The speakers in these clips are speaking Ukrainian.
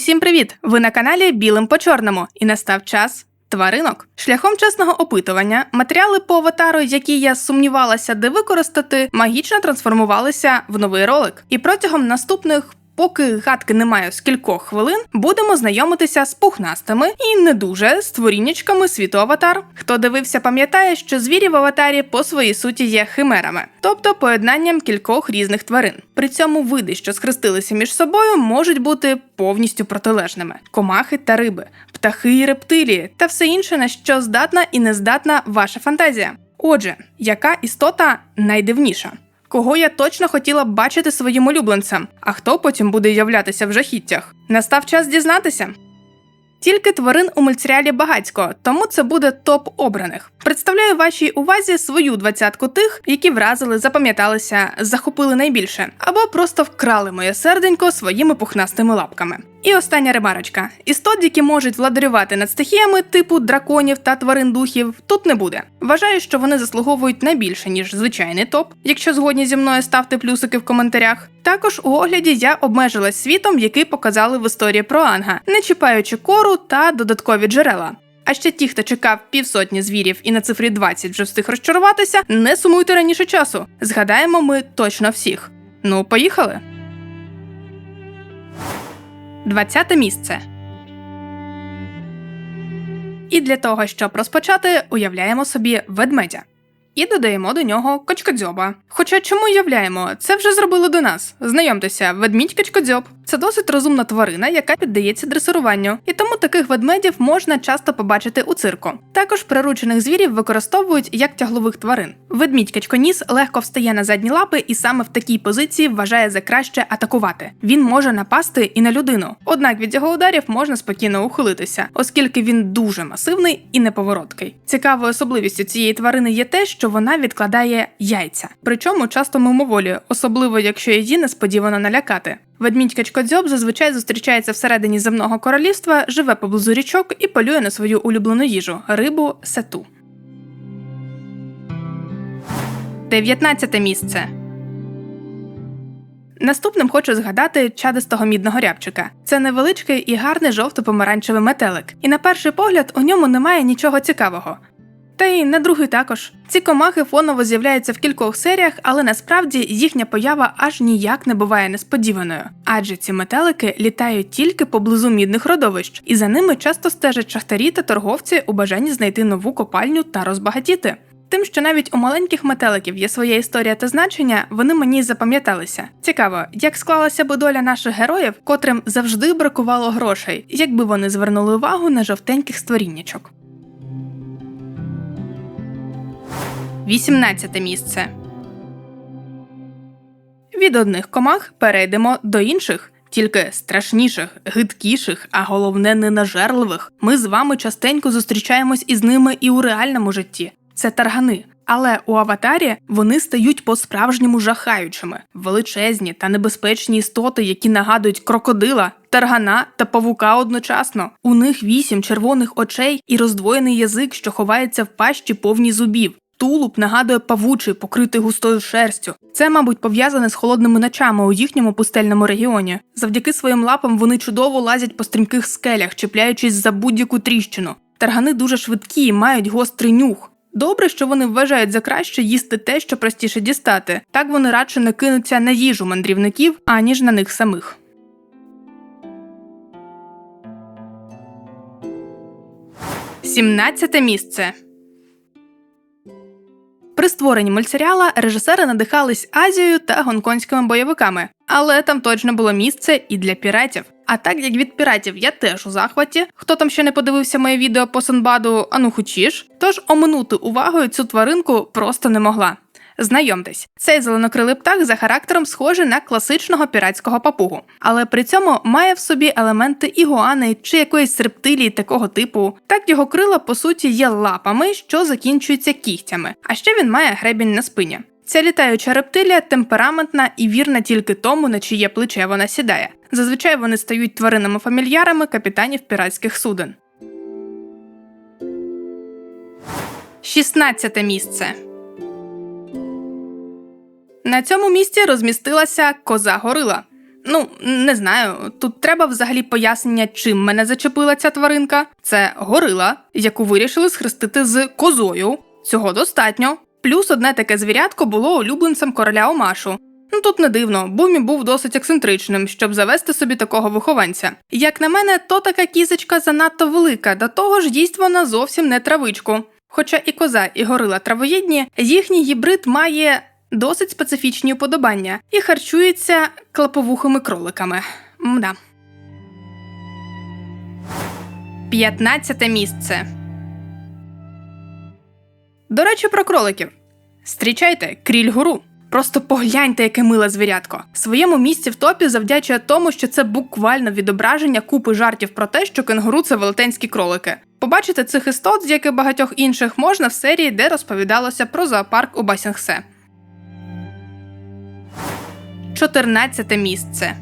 Усім привіт! Ви на каналі Білим по чорному і настав час тваринок. Шляхом чесного опитування матеріали по аватару, які я сумнівалася, де використати, магічно трансформувалися в новий ролик. І протягом наступних. Поки гадки немає з кількох хвилин, будемо знайомитися з пухнастими і не дуже створіннячками світу аватар. Хто дивився, пам'ятає, що звірі в аватарі по своїй суті є химерами, тобто поєднанням кількох різних тварин. При цьому види, що схрестилися між собою, можуть бути повністю протилежними: комахи та риби, птахи і рептилії та все інше, на що здатна і не здатна ваша фантазія. Отже, яка істота найдивніша? Кого я точно хотіла б бачити своїм улюбленцем, а хто потім буде являтися в жахіттях? Настав час дізнатися. Тільки тварин у мультсеріалі багацько, тому це буде топ обраних. Представляю вашій увазі свою двадцятку тих, які вразили, запам'яталися, захопили найбільше, або просто вкрали моє серденько своїми пухнастими лапками. І остання ремарочка: істот, які можуть владарювати над стихіями типу драконів та тварин духів, тут не буде. Вважаю, що вони заслуговують на більше, ніж звичайний топ. Якщо згодні зі мною ставте плюсики в коментарях. Також у огляді я обмежилась світом, який показали в історії про Анга, не чіпаючи кору та додаткові джерела. А ще ті, хто чекав півсотні звірів і на цифрі 20 вже встиг розчаруватися, не сумуйте раніше часу. Згадаємо ми точно всіх. Ну, поїхали. 20 місце. І для того, щоб розпочати, уявляємо собі ведмедя. І додаємо до нього качкодзьоба. Хоча чому уявляємо? Це вже зробили до нас. Знайомтеся, ведмідь качкодзьоб. Це досить розумна тварина, яка піддається дресируванню, і тому таких ведмедів можна часто побачити у цирку. Також приручених звірів використовують як тяглових тварин. Ведмідь качконіс легко встає на задні лапи і саме в такій позиції вважає за краще атакувати. Він може напасти і на людину. Однак від його ударів можна спокійно ухилитися, оскільки він дуже масивний і неповороткий. Цікавою особливістю цієї тварини є те, що вона відкладає яйця, причому часто мимоволі, особливо якщо її несподівано налякати. Ведмідь качкодзьоб зазвичай зустрічається всередині земного королівства, живе поблизу річок і полює на свою улюблену їжу рибу сету. 19 місце. Наступним хочу згадати чадистого мідного рябчика. Це невеличкий і гарний жовто-помаранчевий метелик, і на перший погляд у ньому немає нічого цікавого. Та й на другий також. Ці комахи фоново з'являються в кількох серіях, але насправді їхня поява аж ніяк не буває несподіваною. Адже ці метелики літають тільки поблизу мідних родовищ, і за ними часто стежать шахтарі та торговці у бажанні знайти нову копальню та розбагатіти. Тим, що навіть у маленьких метеликів є своя історія та значення, вони мені запам'яталися. Цікаво, як склалася би доля наших героїв, котрим завжди бракувало грошей, якби вони звернули увагу на жовтеньких створіннячок. 18 місце. Від одних комах перейдемо до інших, тільки страшніших, гидкіших, а головне ненажерливих. Ми з вами частенько зустрічаємось із ними і у реальному житті. Це таргани. Але у аватарі вони стають по-справжньому жахаючими, величезні та небезпечні істоти, які нагадують крокодила, таргана та павука одночасно. У них вісім червоних очей і роздвоєний язик, що ховається в пащі повні зубів. Тулуб нагадує павучий, покритий густою шерстю. Це, мабуть, пов'язане з холодними ночами у їхньому пустельному регіоні. Завдяки своїм лапам вони чудово лазять по стрімких скелях, чіпляючись за будь-яку тріщину. Таргани дуже швидкі і мають гострий нюх. Добре, що вони вважають за краще їсти те, що простіше дістати. Так вони радше не кинуться на їжу мандрівників, аніж на них самих. Сімнадцяте місце. При створенні мультсеріала режисери надихались Азією та гонконгськими бойовиками, але там точно було місце і для піратів. А так як від піратів я теж у захваті, хто там ще не подивився моє відео по Санбаду, а ну хочеш, тож оминути увагою цю тваринку просто не могла. Знайомтесь, цей зеленокрилий птах за характером схожий на класичного піратського папугу, але при цьому має в собі елементи ігуани чи якоїсь рептилії такого типу. Так його крила по суті є лапами, що закінчуються кігтями, а ще він має гребінь на спині. Ця літаюча рептилія темпераментна і вірна тільки тому, на чиє плече вона сідає. Зазвичай вони стають тваринами-фамільярами капітанів піратських суден. 16 місце. На цьому місці розмістилася коза горила. Ну, не знаю, тут треба взагалі пояснення, чим мене зачепила ця тваринка. Це горила, яку вирішили схрестити з козою. Цього достатньо. Плюс одне таке звірятко було улюбленцем короля Омашу. Ну тут не дивно, Бумі був досить ексцентричним, щоб завести собі такого вихованця. Як на мене, то така кізочка занадто велика, до того ж їсть вона зовсім не травичку. Хоча і коза, і горила травоєдні, їхній гібрид має досить специфічні уподобання і харчується клаповухими кроликами. Мда. 15 місце. До речі, про кроликів. Зустрічайте, кріль гуру. Просто погляньте, яке миле звірятко. Своєму місці в топі завдячує тому, що це буквально відображення купи жартів про те, що кенгуру це велетенські кролики. Побачити цих істот, як і багатьох інших, можна в серії, де розповідалося про зоопарк у Басінгсе. 14 місце.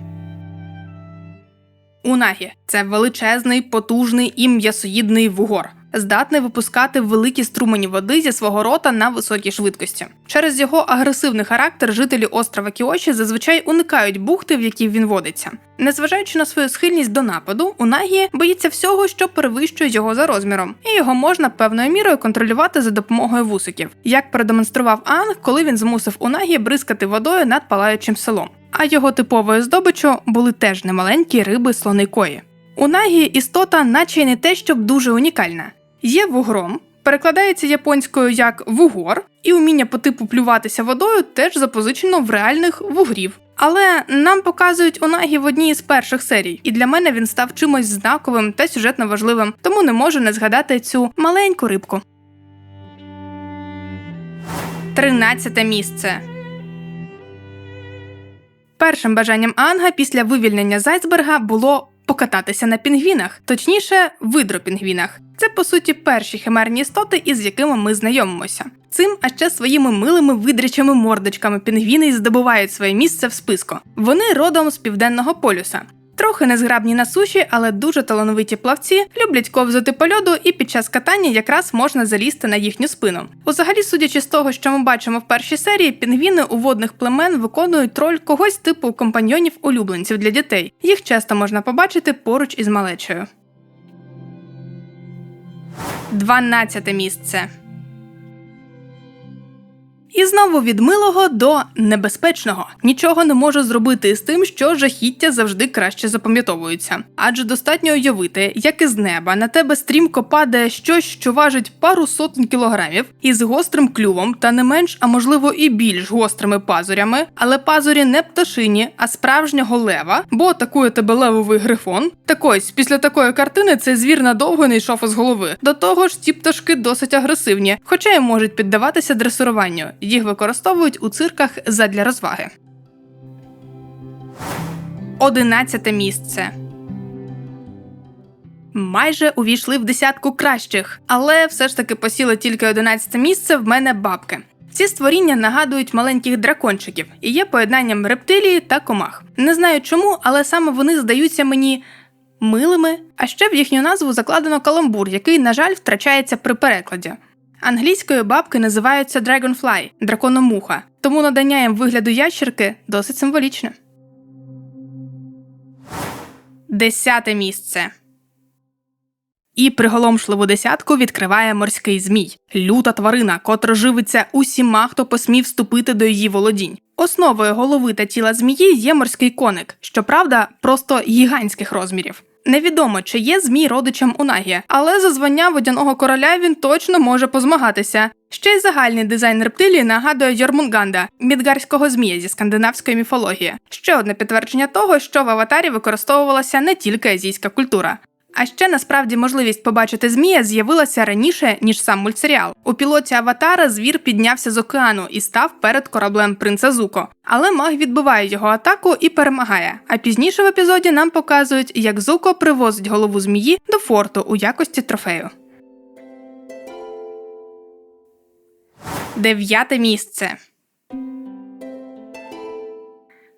Унагі це величезний, потужний і м'ясоїдний вугор, здатний випускати великі струмені води зі свого рота на високій швидкості. Через його агресивний характер жителі острова Кіоші зазвичай уникають бухти, в якій він водиться. Незважаючи на свою схильність до нападу, Унагі боїться всього, що перевищує його за розміром, і його можна певною мірою контролювати за допомогою вусиків, як продемонстрував Анг, коли він змусив Унагі бризкати водою над палаючим селом. А його типовою здобиччю були теж немаленькі риби слоникої. Унагі істота, наче й не те, щоб дуже унікальна. Є вугром, перекладається японською як вугор, і уміння по типу плюватися водою теж запозичено в реальних вугрів. Але нам показують Унагі в одній із перших серій, і для мене він став чимось знаковим та сюжетно важливим, тому не можу не згадати цю маленьку рибку. 13 місце. Першим бажанням Анга після вивільнення Зайцберга було покататися на пінгвінах, точніше, видропінгвінах. Це по суті перші химерні істоти, із якими ми знайомимося. Цим, а ще своїми милими видрячими мордочками пінгвіни й здобувають своє місце в списку. Вони родом з південного полюса. Трохи незграбні на суші, але дуже талановиті плавці, люблять ковзати по льоду, і під час катання якраз можна залізти на їхню спину. Взагалі, судячи з того, що ми бачимо в першій серії, пінгвіни у водних племен виконують роль когось типу компаньйонів улюбленців для дітей. Їх часто можна побачити поруч із малечею. 12 місце. І знову від милого до небезпечного. Нічого не можу зробити із тим, що жахіття завжди краще запам'ятовуються. Адже достатньо уявити, як із неба на тебе стрімко падає щось, що важить пару сотень кілограмів, із гострим клювом та не менш, а можливо і більш гострими пазурями, але пазурі не пташині, а справжнього лева, бо атакує тебе левовий грифон. Так ось, після такої картини цей звір надовго не йшов із голови. До того ж, ці пташки досить агресивні, хоча й можуть піддаватися дресируванню. Їх використовують у цирках задля розваги. Одинадцяте місце. Майже увійшли в десятку кращих, але все ж таки посіли тільки 11 місце в мене бабки. Ці створіння нагадують маленьких дракончиків і є поєднанням рептилії та комах. Не знаю чому, але саме вони здаються мені милими. А ще в їхню назву закладено каламбур, який, на жаль, втрачається при перекладі. Англійською бабки називаються Dragonfly – дракономуха, тому надання їм вигляду ящерки досить символічне. Десяте місце. І приголомшливу десятку відкриває морський змій, люта тварина, котра живиться усіма, хто посмів вступити до її володінь. Основою голови та тіла змії є морський коник, щоправда, просто гігантських розмірів. Невідомо, чи є змій родичем Унагі, але за звання водяного короля він точно може позмагатися. Ще й загальний дизайн рептилії нагадує Йормунганда, мідгарського змія зі скандинавської міфології. Ще одне підтвердження того, що в аватарі використовувалася не тільки азійська культура. А ще насправді можливість побачити змія з'явилася раніше ніж сам мультсеріал. У пілоті Аватара звір піднявся з океану і став перед кораблем принца Зуко. Але маг відбиває його атаку і перемагає. А пізніше в епізоді нам показують, як Зуко привозить голову змії до форту у якості трофею. Дев'яте місце.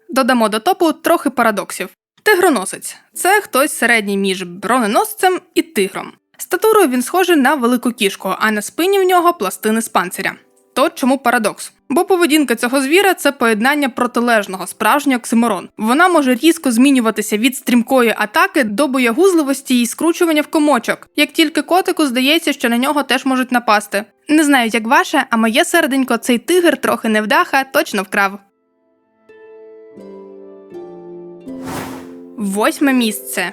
Додамо до топу трохи парадоксів. Тигроносець це хтось середній між броненосцем і тигром. Статурою він схожий на велику кішку, а на спині в нього пластини з панциря. То чому парадокс? Бо поведінка цього звіра це поєднання протилежного справжнього оксиморон. Вона може різко змінюватися від стрімкої атаки до боягузливості і скручування в комочок, як тільки котику здається, що на нього теж можуть напасти. Не знаю, як ваше, а моє серденько цей тигр трохи невдаха точно вкрав. Восьме місце.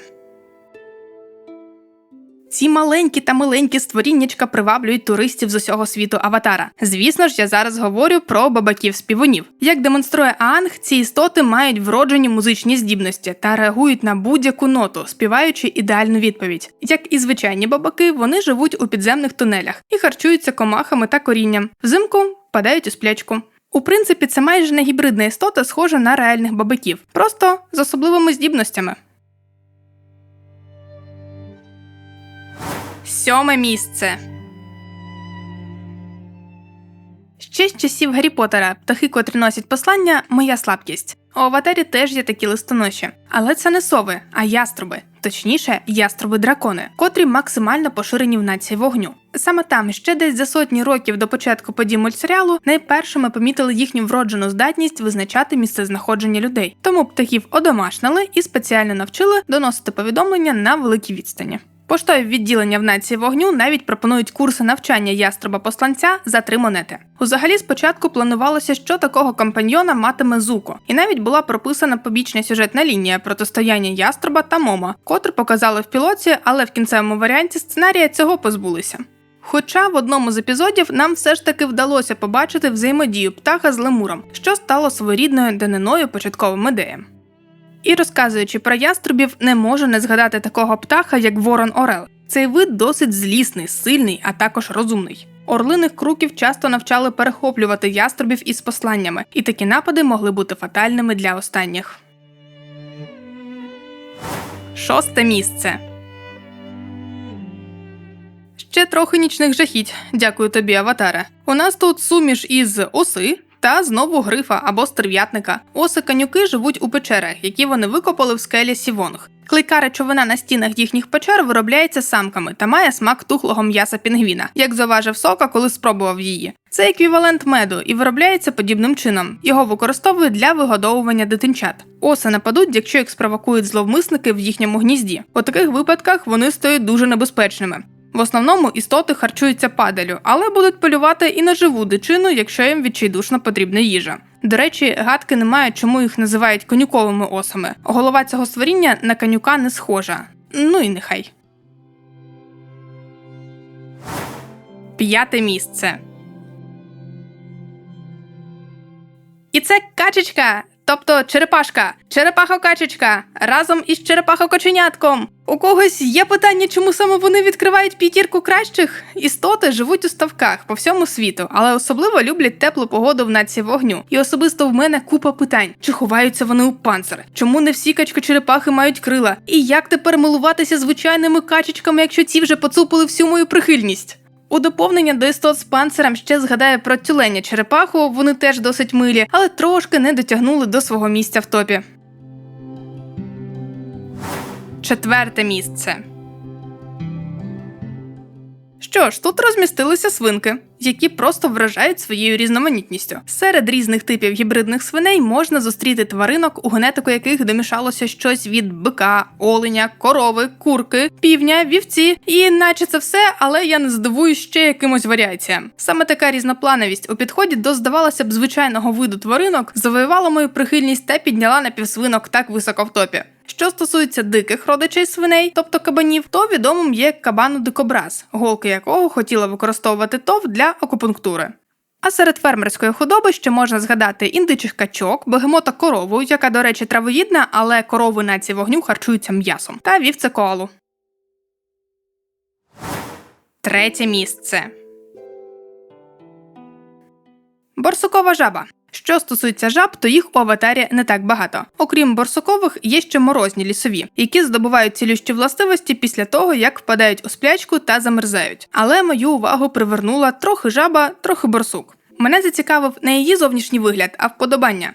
Ці маленькі та миленькі створіннячка приваблюють туристів з усього світу аватара. Звісно ж, я зараз говорю про бабаків-співунів. Як демонструє Аанг, ці істоти мають вроджені музичні здібності та реагують на будь-яку ноту, співаючи ідеальну відповідь. Як і звичайні бабаки, вони живуть у підземних тунелях і харчуються комахами та корінням. Взимку падають у сплячку. У принципі, це майже не гібридна істота, схожа на реальних бабиків, просто з особливими здібностями. Сьоме місце. Ще з часів Гаррі Поттера птахи, котрі носять послання, моя слабкість. У аватарі теж є такі листоноші. Але це не сови, а яструби, точніше, яструби-дракони, котрі максимально поширені в нації вогню. Саме там, ще десь за сотні років до початку подій мультсеріалу, найпершими помітили їхню вроджену здатність визначати місце знаходження людей. Тому птахів одомашнили і спеціально навчили доносити повідомлення на великій відстані. Поштові відділення в нації вогню навіть пропонують курси навчання яструба посланця за три монети. Узагалі, спочатку планувалося, що такого компаньйона матиме Зуко, і навіть була прописана побічна сюжетна лінія протистояння яструба та Момо, котру показали в пілоті, але в кінцевому варіанті сценарія цього позбулися. Хоча в одному з епізодів нам все ж таки вдалося побачити взаємодію птаха з лемуром, що стало своєрідною даниною початковим ідеям. І розказуючи про яструбів, не можу не згадати такого птаха, як Ворон Орел. Цей вид досить злісний, сильний, а також розумний. Орлиних круків часто навчали перехоплювати яструбів із посланнями, і такі напади могли бути фатальними для останніх. Шосте місце. Ще трохи нічних жахіть. Дякую тобі, аватаре. У нас тут суміш із оси, та знову грифа або стерв'ятника. Оси канюки живуть у печерах, які вони викопали в скелі Сівонг. Клейка речовина на стінах їхніх печер виробляється самками та має смак тухлого м'яса пінгвіна, як заважив сока, коли спробував її. Це еквівалент меду і виробляється подібним чином. Його використовують для вигодовування дитинчат. Оси нападуть, якщо їх спровокують зловмисники в їхньому гнізді. У таких випадках вони стають дуже небезпечними. В основному істоти харчуються падалю, але будуть полювати і на живу дичину, якщо їм відчайдушно потрібна їжа. До речі, гадки не мають, чому їх називають конюковими осами. Голова цього створіння на конюка не схожа. Ну і нехай. П'яте місце. І це качечка, тобто черепашка, черепаха-качечка разом із черепахокоченятком. У когось є питання, чому саме вони відкривають п'ятірку кращих? Істоти живуть у ставках по всьому світу, але особливо люблять теплу погоду в нації вогню. І особисто в мене купа питань: чи ховаються вони у панцир? Чому не всі качкочерепахи мають крила? І як тепер милуватися звичайними качечками, якщо ці вже поцупили всю мою прихильність? У доповнення до істот з панцирем ще згадаю про тюленя черепаху, вони теж досить милі, але трошки не дотягнули до свого місця в топі. Четверте місце. Що ж, тут розмістилися свинки, які просто вражають своєю різноманітністю. Серед різних типів гібридних свиней можна зустріти тваринок, у генетику яких домішалося щось від бика, оленя, корови, курки, півня, вівці, і наче це все, але я не здивуюсь ще якимось варіаціям. Саме така різноплановість у підході до здавалося б звичайного виду тваринок завоювала мою прихильність та підняла напівсвинок так високо в топі. Що стосується диких родичей свиней, тобто кабанів, то відомим є кабану дикобраз, голки якого хотіла використовувати ТОВ для акупунктури. А серед фермерської худоби ще можна згадати індичих качок, бегемота корову, яка, до речі, травоїдна, але корови нації вогню харчуються м'ясом, та вівце коалу. Третє місце. Борсукова жаба. Що стосується жаб, то їх у аватарі не так багато. Окрім борсукових, є ще морозні лісові, які здобувають цілющі властивості після того, як впадають у сплячку та замерзають. Але мою увагу привернула трохи жаба, трохи борсук. Мене зацікавив не її зовнішній вигляд, а вподобання.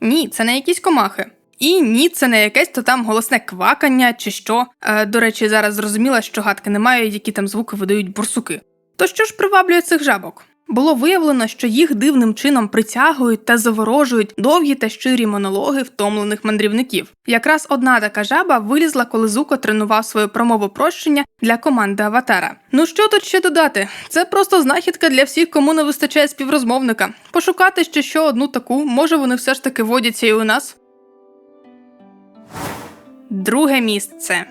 Ні, це не якісь комахи. І ні, це не якесь то там голосне квакання чи що. Е, до речі, зараз зрозуміла, що гадки немає, які там звуки видають борсуки. То що ж приваблює цих жабок? Було виявлено, що їх дивним чином притягують та заворожують довгі та щирі монологи втомлених мандрівників. Якраз одна така жаба вилізла, коли Зуко тренував свою промову прощення для команди Аватара. Ну що тут ще додати? Це просто знахідка для всіх, кому не вистачає співрозмовника. Пошукати ще що одну таку, може вони все ж таки водяться і у нас. Друге місце.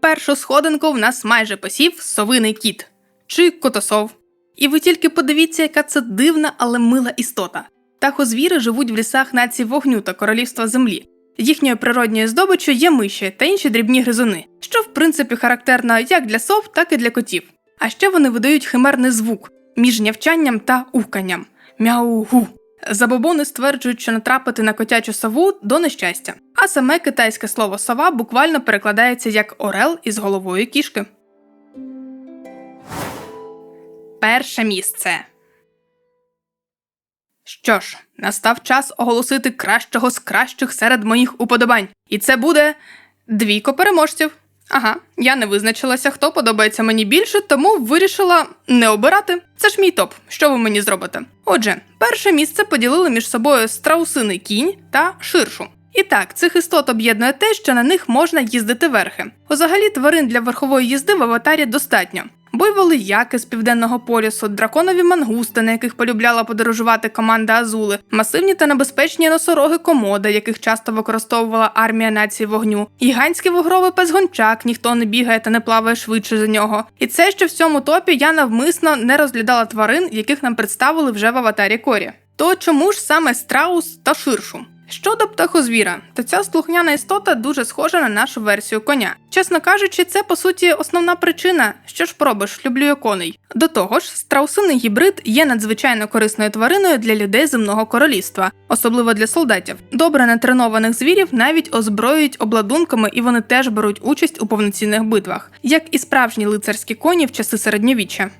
Першу сходинку в нас майже посів совиний кіт чи котосов. І ви тільки подивіться, яка це дивна, але мила істота. Тахозвіри живуть в лісах нації вогню та королівства землі. Їхньою природньою здобиччю є миші та інші дрібні гризуни, що в принципі характерно як для сов, так і для котів. А ще вони видають химерний звук між нявчанням та ухканням мяу-гу. Забобони стверджують, що натрапити на котячу сову до нещастя. А саме китайське слово сова буквально перекладається як орел із головою кішки. Перше місце. Що ж, настав час оголосити кращого з кращих серед моїх уподобань. І це буде двійко переможців. Ага, я не визначилася, хто подобається мені більше, тому вирішила не обирати. Це ж мій топ. Що ви мені зробите? Отже, перше місце поділили між собою страусиний кінь та ширшу. І так, цих істот об'єднує те, що на них можна їздити верхи. Взагалі, тварин для верхової їзди в аватарі достатньо. Буйволи яки з південного полюсу, драконові мангусти, на яких полюбляла подорожувати команда Азули, масивні та небезпечні носороги комода, яких часто використовувала армія нації вогню, гігантський вугровий пес-гончак, ніхто не бігає та не плаває швидше за нього. І це, що в цьому топі я навмисно не розглядала тварин, яких нам представили вже в аватарі Корі. То чому ж саме страус та ширшу? Щодо птахозвіра, то ця слухняна істота дуже схожа на нашу версію коня. Чесно кажучи, це по суті основна причина. Що ж пробиш, люблю я коней. До того ж, страусиний гібрид є надзвичайно корисною твариною для людей земного королівства, особливо для солдатів. Добре натренованих звірів навіть озброюють обладунками, і вони теж беруть участь у повноцінних битвах, як і справжні лицарські коні в часи середньовіччя.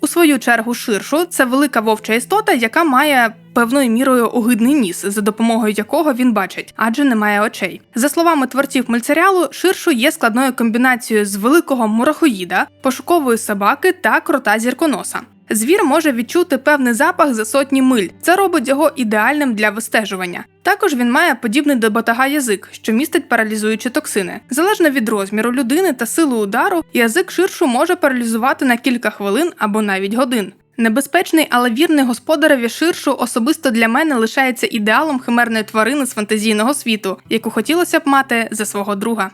У свою чергу ширшу це велика вовча істота, яка має певною мірою огидний ніс, за допомогою якого він бачить, адже немає очей. За словами творців мультсеріалу, ширшу є складною комбінацією з великого мурахоїда, пошукової собаки та крота зірконоса. Звір може відчути певний запах за сотні миль. Це робить його ідеальним для вистежування. Також він має подібний до батага язик, що містить паралізуючі токсини. Залежно від розміру людини та сили удару, язик ширшу може паралізувати на кілька хвилин або навіть годин. Небезпечний, але вірний господареві ширшу особисто для мене лишається ідеалом химерної тварини з фантазійного світу, яку хотілося б мати за свого друга.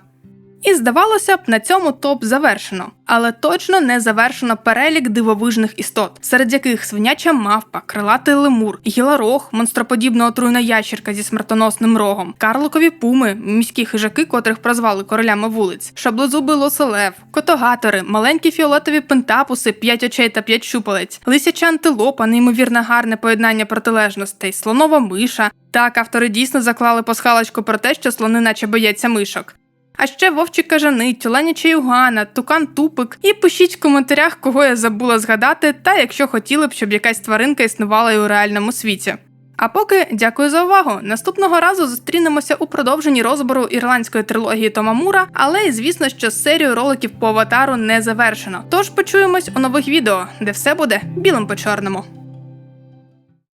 І здавалося б, на цьому топ завершено, але точно не завершено перелік дивовижних істот, серед яких свиняча мавпа, крилатий лемур, гіларог, монстроподібна отруйна ящерка зі смертоносним рогом, карликові пуми, міські хижаки, котрих прозвали королями вулиць, шаблозубий лосолев, котогатори, маленькі фіолетові пентапуси, п'ять очей та п'ять щупалець, лисяча антилопа, неймовірно гарне поєднання протилежностей, слонова миша. Так, автори дійсно заклали пасхалочку про те, що слони наче бояться мишок. А ще вовчі кажани, тюленяча югана, тукан тупик. І пишіть в коментарях, кого я забула згадати, та якщо хотіли б, щоб якась тваринка існувала і у реальному світі. А поки дякую за увагу. Наступного разу зустрінемося у продовженні розбору ірландської трилогії Тома Мура, але й звісно, що серію роликів по аватару не завершено. Тож почуємось у нових відео, де все буде білим по чорному.